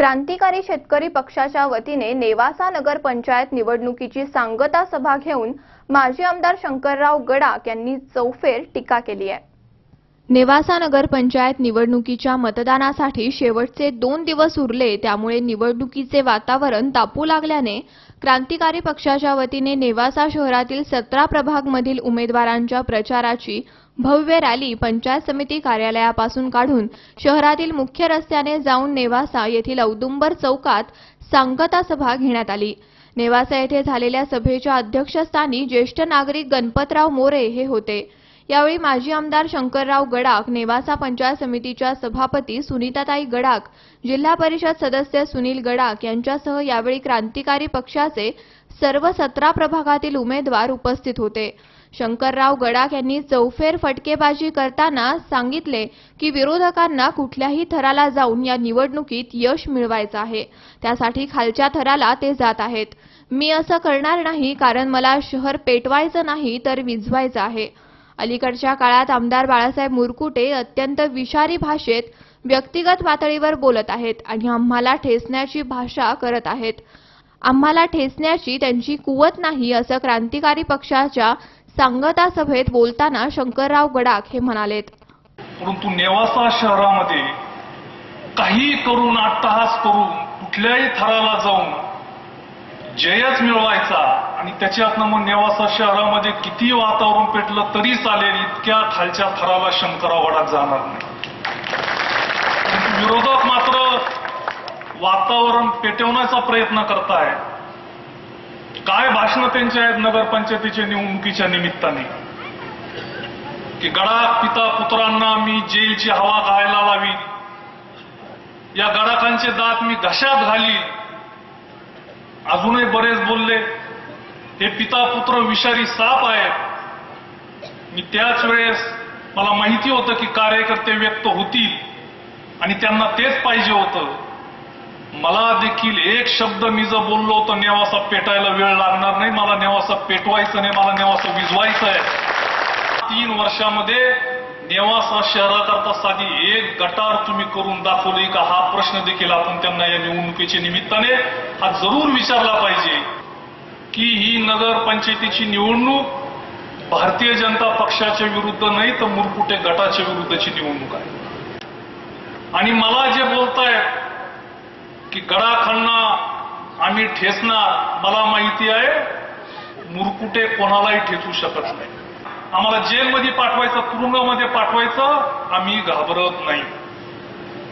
क्रांतिकारी शेतकरी पक्षाच्या वतीने नेवासा नगर पंचायत निवडणुकीची सांगता सभा घेऊन माजी आमदार शंकरराव गडाख यांनी चौफेर टीका केली आहे. नेवासानगर पंचायत निवडणुकीच्या मतदानासाठी शेवटचे दोन दिवस उरले त्यामुळे निवडणुकीचे वातावरण तापू लागल्याने क्रांतिकारी पक्षाच्या वतीने नेवासा शहरातील सतरा प्रभागमधील उमेदवारांच्या प्रचाराची भव्य रॅली पंचायत समिती कार्यालयापासून काढून शहरातील मुख्य रस्त्याने जाऊन नेवासा येथील औदुंबर चौकात सांगता सभा घेण्यात आली. नेवासा येथे झालेल्या सभेच्या अध्यक्षस्थानी ज्येष्ठ नागरिक गणपतराव मोरे हे होते. यावेळी माजी आमदार शंकरराव गडाख नेवासा पंचायत समितीच्या सभापती सुनीताताई गडाख जिल्हा परिषद सदस्य सुनील गडाख यांच्यासह यावेळी क्रांतिकारी पक्षाचे सर्व सतरा प्रभागातील उमेदवार उपस्थित होते. शंकरराव गडाख यांनी चौफेर फटकेबाजी करताना सांगितले की विरोधकांना कुठल्याही थराला जाऊन या निवडणुकीत यश मिळवायचं आहे. त्यासाठी खालच्या थराला ते जात आहेत. मी असं करणार नाही कारण मला शहर पेटवायचं नाही तर विझवायचं आहे. अलीकडच्या काळात आमदार बाळासाहेब मुरकुटे अत्यंत विषारी भाषेत व्यक्तिगत पातळीवर बोलत आहेत आणि आम्हाला ठेसण्याची भाषा करत आहेत. आम्हाला ठेसण्याची त्यांची कुवत नाही असं क्रांतिकारी पक्षाच्या सांगता सभेत बोलताना शंकरराव गडाख हे म्हणालेत. परंतु नेवासा शहरामध्ये काही करून अट्टहास करून कुठल्याही थराला जाऊन जयच मिळवायचा आणि त्याच्यातनं मग नेवासा शहरामध्ये किती वातावरण पेटलं तरी चालेल इतक्या खालच्या थराला शंकरराव गडाख जाणार नाही. विरोधक मात्र वातावरण पेटवण्याचा प्रयत्न करताय काय भाषणं त्यांच्या आहेत नगरपंचायतीच्या निवडणुकीच्या निमित्ताने? की गडा पिता पुत्रांना मी जेलची हवा खायला लावी या गडाकांचे दात मी घशात घाली अजूनही बरेच बोलले हे पिता पुत्र विषारी साप आहेत. मी त्याच वेळेस मला माहिती होतं की कार्यकर्ते व्यक्त होतील. आणि त्यांना तेच पाहिजे होतं. मला देखील एक शब्द मी जर बोललो तर नेवासा पेटायला वेळ लागणार नाही. मला नेवासा पेटवायचं नाही. मला नेवासा विजवायचं आहे. तीन वर्षामध्ये नेवासा शहराकरता साधी एक गटार तुम्ही करून दाखवली का? हा प्रश्न देखील आपण त्यांना या निवडणुकीच्या निमित्ताने हा जरूर विचारला पाहिजे. की ही नगरपंचायतीची निवडणूक भारतीय जनता पक्षाच्या विरुद्ध नाही तर मुरकुटे गटाच्या विरुद्धची निवडणूक आहे. आणि मला जे बोलतायत की गडाखांना आम्ही ठेचणार मला माहिती आहे मुरकुटे कोणालाही ठेचू शकत नाही. आम्हाला जेलमध्ये पाठवायचं तुरुंगामध्ये पाठवायचं आम्ही घाबरत नाही.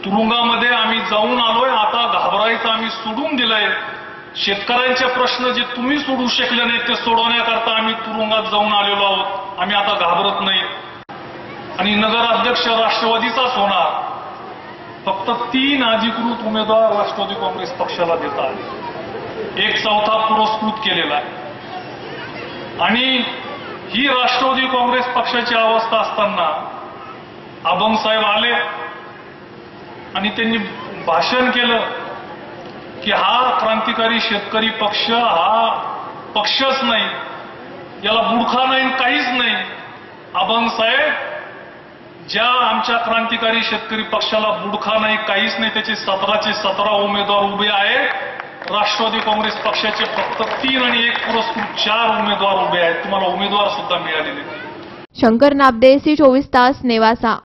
तुरुंगामध्ये आम्ही जाऊन आलोय आता घाबरायचं आम्ही सोडून दिलंय. शेतकऱ्यांचे प्रश्न जे तुम्ही सोडू शकले नाहीत ते सोडवण्याकरता आम्ही तुरुंगात जाऊन आलेलो आहोत. आम्ही आता घाबरत नाही. आणि नगराध्यक्ष राष्ट्रवादीचाच होणार फक्त तीन अधिकृत उमेदवार राष्ट्रवादी काँग्रेस पक्षाला देत आले एक चौथा पुरस्कृत केलेला आहे. आणि ही राष्ट्रवादी काँग्रेस पक्षाची अवस्था असताना अभंग साहेब आले आणि त्यांनी भाषण केलं. की हा क्रांतिकारी शेतकरी पक्ष हा पक्षच नाही. याला बुडखा नाही काहीच नाही. अभंग साहेब ज्या आमच्या क्रांतिकारी शेतकरी पक्षाला बुडखा नाही काहीच नाही त्याचे सतराचे सतरा उमेदवार उभे आहेत. राष्ट्रवादी काँग्रेस पक्षाचे फक्त तीन आणि एक पुरस्कृत चार उमेदवार उभे आहेत. तुम्हाला उमेदवार सुद्धा मिळालेले शंकर नाबदे सी चोवीस तास नेवासा.